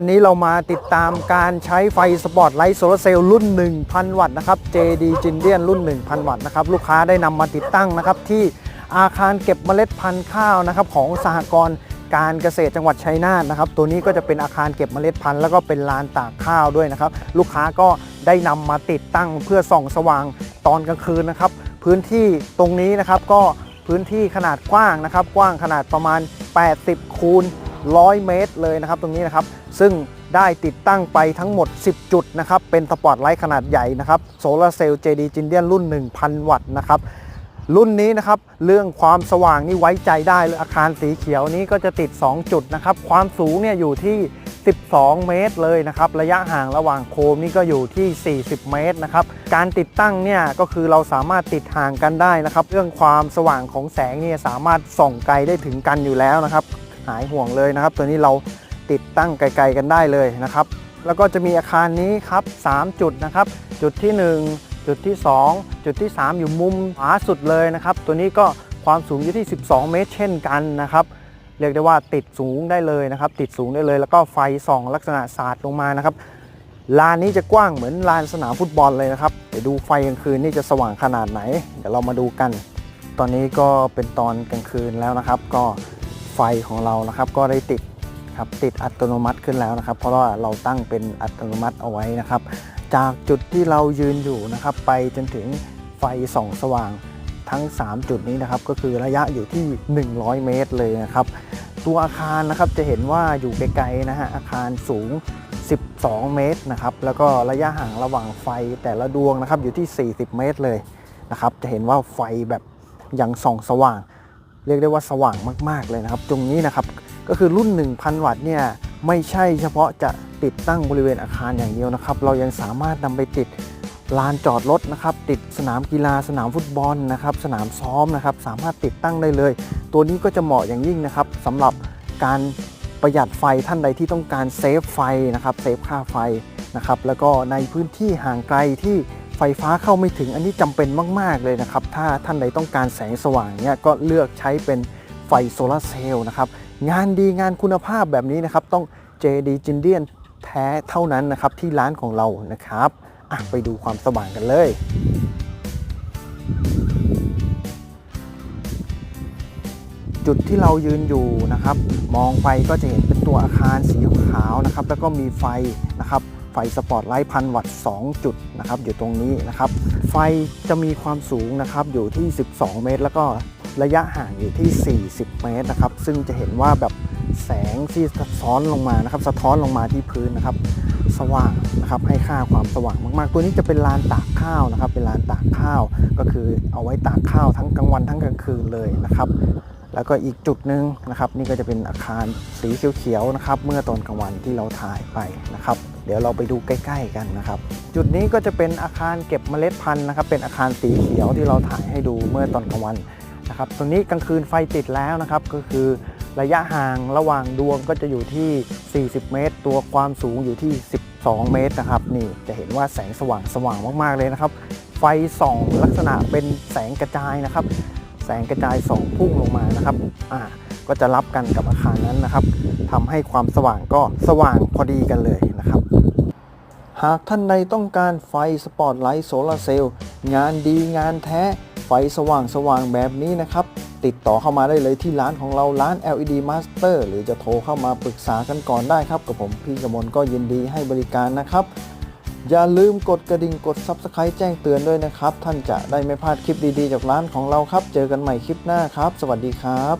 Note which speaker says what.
Speaker 1: วันนี้เรามาติดตามการใช้ไฟสปอตไลท์โซลาร์เซลล์รุ่น 1,000 วัตต์นะครับ JD j i n d i a n รุ่น 1,000 วัตต์นะครับ ลูกค้าได้นำมาติดตั้งนะครับ ที่อาคารเก็บเมล็ดพันธุ์ข้าวนะครับ ของสหกรณ์การเกษตรจังหวัดชัยนาทนะครับ ตัวนี้ก็จะเป็นอาคารเก็บเมล็ดพันธุ์แล้วก็เป็นลานตากข้าวด้วยนะครับ ลูกค้าก็ได้นำมาติดตั้งเพื่อส่องสว่างตอนกลางคืนนะครับ พื้นที่ตรงนี้นะครับก็พื้นที่ขนาดกว้างนะครับ กว้างขนาดประมาณ 80คูณ100 เมตรเลยนะครับ ตรงนี้นะครับ ซึ่งได้ติดตั้งไปทั้งหมด 10 จุดนะครับ เป็นสปอตไลท์ขนาดใหญ่นะครับโซลาร์เซลล์ JD j i n d i a n รุ่น 1,000 วัตต์นะครับรุ่นนี้นะครับเรื่องความสว่างนี่ไว้ใจได้เลยอาคารสีเขียวนี้ก็จะติด 2 จุดนะครับ ความสูงเนี่ยอยู่ที่ 12 เมตรเลยนะครับ ระยะห่างระหว่างโคมนี่ก็อยู่ที่ 40 เมตรนะครับ การติดตั้งเนี่ยก็คือเราสามารถติดห่างกันได้นะครับ เรื่องความสว่างของแสงเนี่ยสามารถส่องไกลได้ถึงกันอยู่แล้วนะครับ หายห่วงเลยนะครับ ตัวนี้เรา ติดตั้งไกล ๆ กันได้เลยนะครับ แล้วก็จะมีอาคารนี้ครับ 3 จุดนะครับ จุดที่ 1 จุดที่ 2 จุดที่ 3 อยู่มุมขวาสุดเลยนะครับ ตัวนี้ก็ความสูงอยู่ที่ 12 เมตร เช่นกันนะครับเรียกได้ว่าติดสูงได้เลยนะครับ ติดสูงได้เลย แล้วก็ไฟส่อง ลักษณะสาดลงมานะครับลานนี้จะกว้างเหมือนลานสนามฟุตบอลเลยนะครับเดี๋ยวดูไฟกลางคืนนี่จะสว่างขนาดไหน เดี๋ยวเรามาดูกัน ตอนนี้ก็เป็นตอนกลางคืนแล้วนะครับ ก็ไฟของเรานะครับ ก็ได้ติด ครับติดอัตโนมัติขึ้นแล้วนะครับ เพราะว่าเราตั้งเป็นอัตโนมัติเอาไว้นะครับ จากจุดที่เรายืนอยู่นะครับ ไปจนถึงไฟส่องสว่างทั้ง 3 จุดนี้นะครับ ก็คือระยะอยู่ที่ 100 เมตรเลยนะครับ ตัวอาคารนะครับจะเห็นว่าอยู่ไกลๆนะฮะอาคารสูง 12 เมตรนะครับ แล้วก็ระยะห่างระหว่างไฟแต่ละดวงนะครับอยู่ที่ 40 เมตรเลยนะครับ จะเห็นว่าไฟแบบยังส่องสว่าง เรียกได้ว่าสว่างมาก ๆเลยนะครับ ตรงนี้นะครับ ก็คือรุ่น 1,000 วัตต์เนี่ยไม่ใช่เฉพาะจะติดตั้งบริเวณอาคารอย่างเดียวนะครับ เรายังสามารถนำไปติดลานจอดรถนะครับ ติดสนามกีฬาสนามฟุตบอลนะครับ สนามซ้อมนะครับ สามารถติดตั้งได้เลย ตัวนี้ก็จะเหมาะอย่างยิ่งนะครับสำหรับการประหยัดไฟท่านใดที่ต้องการเซฟไฟนะครับเซฟค่าไฟนะครับ แล้วก็ในพื้นที่ห่างไกลที่ไฟฟ้าเข้าไม่ถึงอันนี้จำเป็นมาก ๆ เลยนะครับ ถ้าท่านใดต้องการแสงสว่างเนี่ยก็เลือกใช้เป็นไฟโซลาร์เซลล์นะครับ งานดีงานคุณภาพแบบนี้นะครับ ต้อง JD j i n d i a n แท้เท่านั้นนะครับ ที่ร้านของเรานะครับไปดูความสว่างกันเลยจุดที่เรายืนอยู่นะครับ มองไปก็จะเห็นเป็นตัวอาคารสีขาวนะครับ แล้วก็มีไฟนะครับ ไฟสปอตไลท์พันวัตต์ 2 จุดนะครับ อยู่ตรงนี้นะครับ ไฟจะมีความสูงนะครับอยู่ที่ 12 เมตร แล้วก็ ระยะห่างอยู่ที่ 40 เมตรนะครับ ซึ่งจะเห็นว่าแบบแสงที่สะท้อนลงมานะครับ สะท้อนลงมาที่พื้นนะครับ สว่างนะครับให้ค่าความสว่างมากๆ ตัวนี้จะเป็นลานตากข้าวนะครับ เป็นลานตากข้าว ก็คือเอาไว้ตากข้าวทั้งกลางวันทั้งกลางคืนเลยนะครับ แล้วก็อีกจุดหนึ่งนะครับ นี่ก็จะเป็นอาคารสีเขียวๆนะครับ เมื่อตอนกลางวันที่เราถ่ายไปนะครับ เดี๋ยวเราไปดูใกล้ ๆ กันนะครับ จุดนี้ก็จะเป็นอาคารเก็บเมล็ดพันธุ์นะครับ เป็นอาคารสีเขียวที่เราถ่ายให้ดูเมื่อตอนกลางวัน นะครับตรงนี้กลางคืนไฟติดแล้วนะครับก็คือระยะห่างระหว่างดวงก็จะอยู่ที่ 40 เมตร ตัวความสูงอยู่ที่ 12 เมตรนะครับนี่จะเห็นว่าแสงสว่างสว่างมาก ๆ เลยนะครับ ไฟส่องลักษณะเป็นแสงกระจายนะครับ แสงกระจายส่องพุ่งลงมานะครับอ่าก็จะรับกันกับอาคารนั้นนะครับทำให้ความสว่างก็สว่างพอดีกันเลยนะครับ หากท่านใดต้องการไฟสปอตไลท์โซลาร์เซลล์งานดีงานแท้ ไฟสว่างสว่างแบบนี้นะครับ ติดต่อเข้ามาได้เลยที่ร้านของเราร้าน LED Master หรือจะโทรเข้ามาปรึกษากันก่อนได้ครับ กับผมพี่กมลก็ยินดีให้บริการนะครับ อย่าลืมกดกระดิ่งกด Subscribe แจ้งเตือนด้วยนะครับ ท่านจะได้ไม่พลาดคลิปดีๆ จากร้านของเราครับ เจอกันใหม่คลิปหน้าครับ สวัสดีครับ